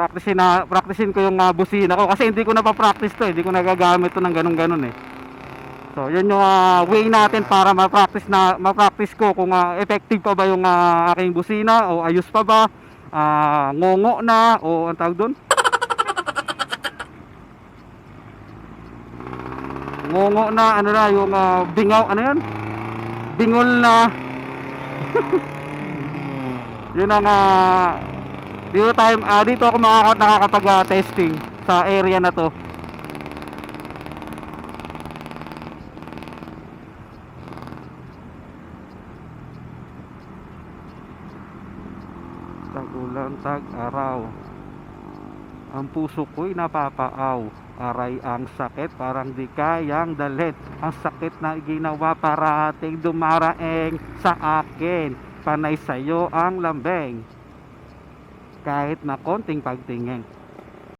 practicein na practicein ko yung uh, busina ko kasi hindi ko na pa-practice to, eh. hindi ko nagagamit to ng ganun-ganun eh. So, yun yung uh, way natin para ma-practice na ma-practice ko kung uh, effective pa ba yung uh, aking busina o ayos pa ba, uh, ngongo na o ang tawag doon, Ngongo na ano na yung ah, bingaw ano yan? Bingol na. yun ang ah, dito tayo ah, dito ako makaka nakakapag ah, testing sa area na to. Tag-ulan, tag-araw. Ang puso ko'y napapaaw. Aray ang sakit, parang di kayang dalit. Ang sakit na ginawa para ating dumaraeng sa akin. Panay sa'yo ang lambeng. Kahit na konting pagtingin.